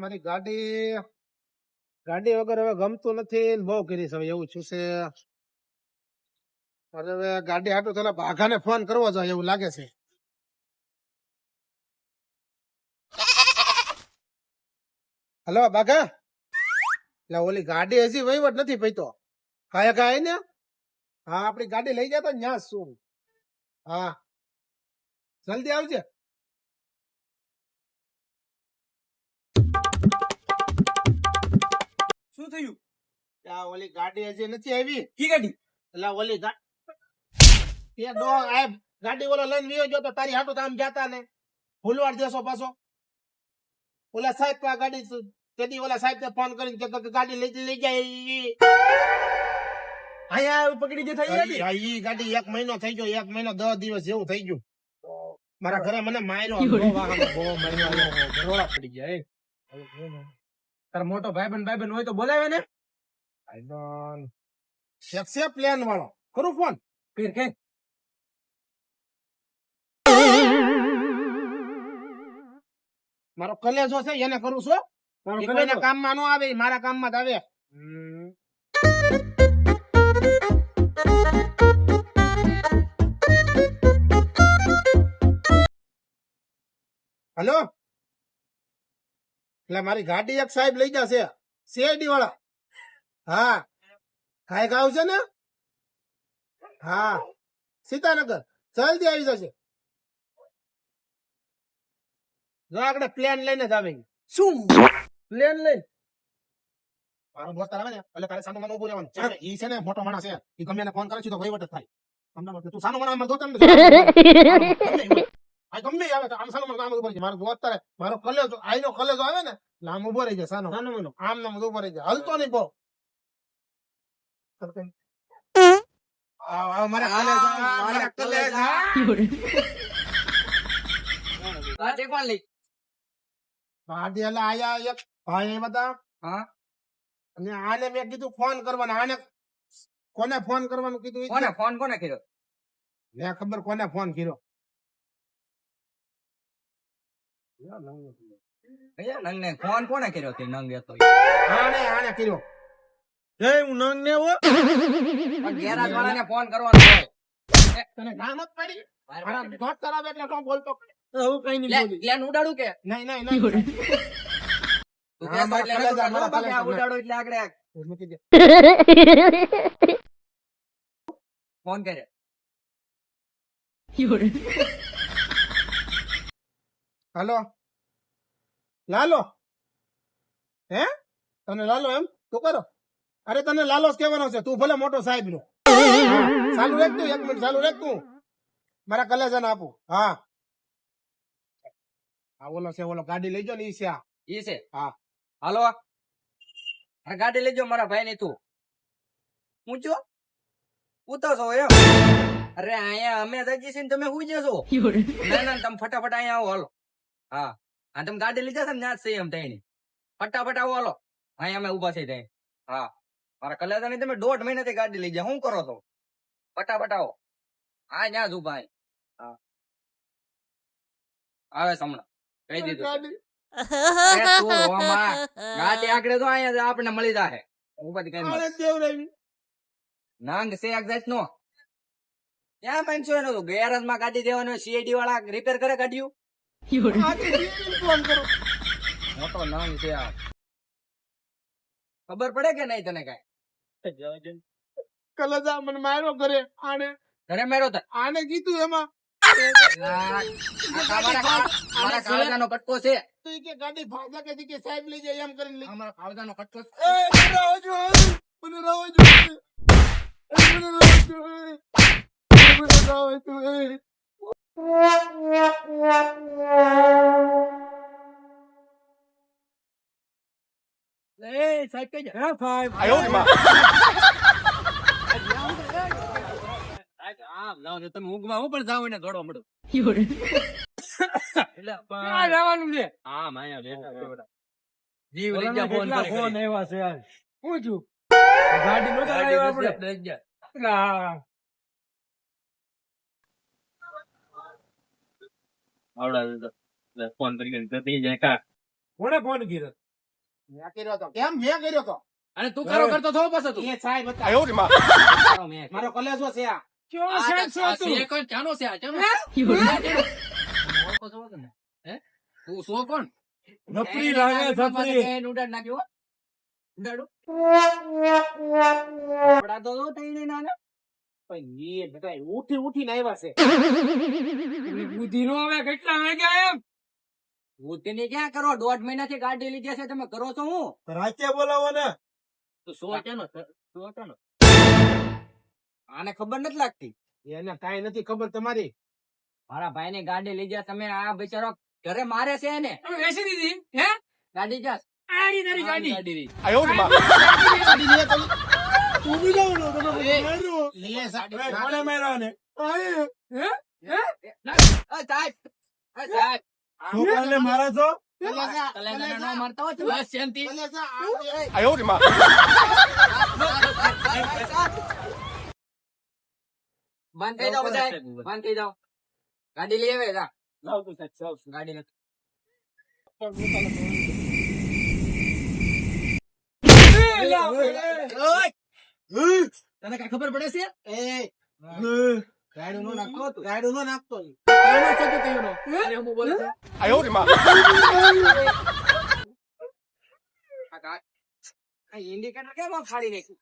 મારી ગાડી ગાડી વગર હવે ગમતું નથી બહુ કરી હવે એવું છું છે. હવે ગાડી હાટું પેલા ભાગાને ફોન કરવો જોઈએ એવું લાગે છે. હલો બાઘા એટલે ઓલી ગાડી હજી વહીવટ નથી પૈતો. કાયા કાય ને? હા આપડી ગાડી લઈ જતો ન્યા શું હા. જલ્દી આવજે. શું થયું? આ ઓલી ગાડી હજી નથી આવી? કી ગાડી? એટલે ઓલી ગા તે ડો આ ગાડી ઓલો લઈને વિયો ગયો તો તારી હાટો આમ જાતા ને. ભૂલવાડ દેશો પાછો. ઓલા સાહેબ પા ગાડી તેથી ઓલા સાહેબ ને ફોન કરીને કે ગાડી લઈ લઈ જાય અહીંયા પકડી જે થઈ ઈ ગાડી એક મહિનો થઈ ગયો એક મહિનો દસ દિવસ જેવું થઈ ગયું. મારા ઘરે મને માર્યો બહુ વાહનો, બહુ માર્યો ઘરોડા પડી ગયા એ. તારો મોટો ભાઈબંધ ભાઈબંધ હોય તો બોલાવે ને. છે પ્લેન વાળો? કરું ફોન પીર કે મારો કલેજો છે એને કરું છું તારો કોઈના કામમાં નો આવે મારા કામમાં જ આવે. હલો? એટલે મારી ગાડી એક સાહેબ લઈ જશે શેરડી વાળા. હા. ખાય ખાવ છે ને? હા. સીતાનગર. જલ્દી આવી જશે. જો આગળ પ્લેન લઈને જ આવે. શું? પ્લેન લઈ મારો દોસ્ત આવે ને એટલે તારે સાનો માનો ઉભું રહેવાનું. ઈ છે ને મોટો માણસ છે. ઈ ગમે ફોન કરે છે તો વહીવટ જ થાય. તમને તું સાનો માનો હોય. આ ગમે આવે તો આમ સાનો આમ ઊભો રહી જાય. મારો દોસ્તાર મારો કલેજ આઈનો કલેજ આવે ને એટલે આમ ઊભો રહી જાય સાનો. સાનો મહિનો આમ નામ ઊભો રહી જાય. હલતો નહીં બહુ. મારા કલેજો, મારા કલેજા. આયા એક ભાઈ બધા. હા. અને આને મેં કીધું ફોન કરવાનો. આને કોને ફોન કરવાનું કીધું કોને? ફોન કોને કર્યો? મેં ખબર કોને ફોન કર્યો. નંગ ને ફોન કોને કર્યો તે નંગ હતો આને આને કર્યો એ હું નંગ ને હો ગેરાજ વાળાને ફોન કરવાનો હોય તને ગામ જ પડી મારા દોત કરાવે એટલે તો બોલતો હું કઈ નહીં પ્લેન ઉડાડું કે નહીં નહીં નહીં તું કલેજા. ઉડાડો એટલે આગળ મૂકી દે. ફોન કરે હાલો? લાલો? હે? તને લાલો એમ? તું કરો. અરે તને લાલો જ કહેવાનો છે. તું ભલે મોટો સાહેબ નો ચાલુ રાખ તું એક મિનિટ ચાલુ રાખ તું. મારા કલેજાને આપું. હા. આ ઓલો છે ઓલો ગાડી લઈ જો ને ઈ છે આ. ઈ છે? હા. હાલો. આ ગાડી લેજો મારા ભાઈ ની તું ઊંચો ઉતો છો એમ. અરે અહીંયા અમે જઈશું ને તમે હુઈ જશો. ના ના તમે ફટાફટ અહીંયા આવો હાલો. હા. આ તમે ગાડી લીધા છે ને ત્યાં જ છે એમ થઈને. ફટાફટ આવો હાલો. અહીંયા અમે ઊભા થઈ ત્યાં. હા. મારા કલેજા ની તમે દોઢ મહિનાથી ગાડી લઈ જાય શું કરો છો? ફટાફટ આવો. હા ત્યાં જ ઊભા હા. આવે હમણાં. કહી દીધું. ગાડી? તું આગળ તો અહીંયા આપણને મળી જાહે. નાંગ છે એક જાત નો ક્યાં પૈસો એનો તો? ગેરેજમાં ગાડી દેવાનો સીઆઈડી વાળા રિપેર કરે ગાડીઓ? ખબર પડે કે નહીં તને કઈ કલેજા મને માર્યો ઘરે આને ઘરે માર્યો આને કીધું એમાં. કે ગાડી ભાગા કે સાહેબ લઈ એમ. કરીને અમારા કાળજાનો કટકો છે. મને તમે ઊંઘમાં હું પણ જાવ ને દોડવા મળો એટલે જવાનું છે આમ અહીંયા બેઠા જીવ લઈ જા ફોન ફોન આવ્યા છે છું ગાડી નો ગાડી આપણે આવડા ફોન કરી જતી જાય કા કોને ફોન કર્યો? કર્યો હતો કેમ? મેં કર્યો હતો અને તું કરો કરતો થો પાછો તું એ સાહેબ હતા. તારો મેં. મારો કલેજો છે આ. કેવો આ સાહેબ છો તું? છે કોણ? ચાનો છે આ? ચાનો? ઓળખો છો? તમે? હે? તું સો કોણ? નપરી લાગે એ છપરી નાખ્યો, નાના. પણ એ બધા ઉઠી ઉઠીને આવ્યા છે. બુદ્ધિ હવે કેટલા વાગ્યા એમ? હું ક્યાં કરો? દોઢ મહિનાથી ગાડી લીધી છે તમે કરો છો હું? રાતે બોલાવો ને. તો સો ચાનો આને ખબર નથી લાગતી? એને કાંઈ નથી ખબર તમારી. મારા ભાઈ ને ગાડી લઈ ગયા તમે આ બિચારો ઘરે મારે છે એને. બેસી દીધી હે? ગાડી જાસ આરી તારી ગાડી. ગાડી ગાડી છોકરાને મારા છો બંધ થઈ જાઓ બધા બંધ થઈ જાઓ ગાડી લઈ આવે ગાડી નથી તને કઈ ખબર પડે છે? એ, નો નાખતો નો નાખતો? અરે હું? બોલે આ કેમ ફાડી નાખ્યું?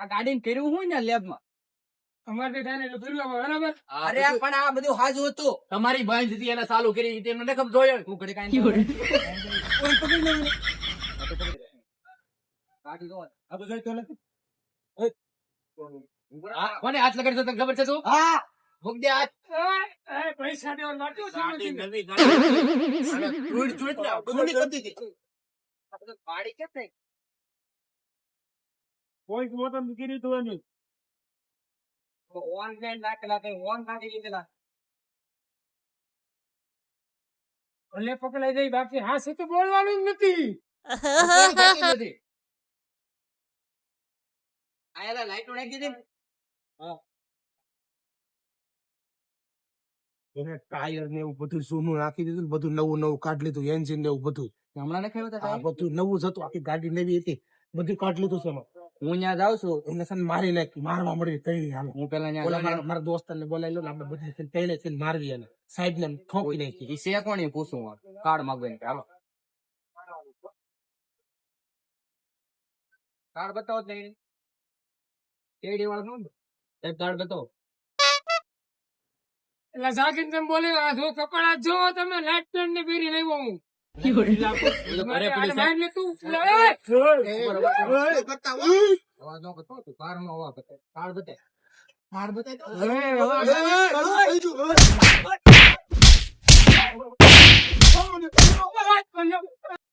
આ ગાડીને કર્યું હોય ને લેબમાં અમારે ફેરવા બરાબર? અરે પણ આ બધું હાજુ હતું. તમારી બંધ જતી એને ચાલુ કરી તેને ખબર જોયો હું ઘડી કાંઈ ન જોયો. કોઈ પકડી લો ને. ગાડી જોવો. આ બધા આ કોને હાથ લગાડી તને ખબર છે તું? હા, મૂક દે હાથ. પૈસા દેવા નાટ્યો છે નવી ગાડી. અને ધૂળ ધૂળ બધું કોઈ મોટો મૂકી તું એની ઓનલાઈન નાખેલા કઈ ઓન નાખી દીધેલા. ભલે પકડાઈ જાય બાકી હા છે તો બોલવાનું જ નથી. આયા લાઈટો નાખી દીધી એને ટાયર ને એવું બધું જૂનું નાખી દીધું બધું નવું નવું કાઢી લીધું એન્જિન ને એવું બધું. હમણાં ને હતા આ બધું નવું જ હતું આખી ગાડી નવી હતી બધું કાઢી લીધું છે હું ત્યાં જાઉં છું. એને છે મારી નાખી મારવા મળી કઈ હાલ. હું પેલા મારા મારા દોસ્તર ને બોલાવી લો ને આપણે બધી છે છે મારવી એને. સાહેબ ને ઠોકી નાખી. એ છે કોણ પૂછું હું કાર્ડ માંગવે હાલો. કાર્ડ બતાવો જ નહીં. એડી વાળો નું એક કાર્ડ બતાવો એટલે જાગીને તમે બોલી આ જો કપડા જો તમે લાઈટ પેન ને પહેરી લેવો હું છે. કાર નો અવાજ બતાવ કાર બતાવ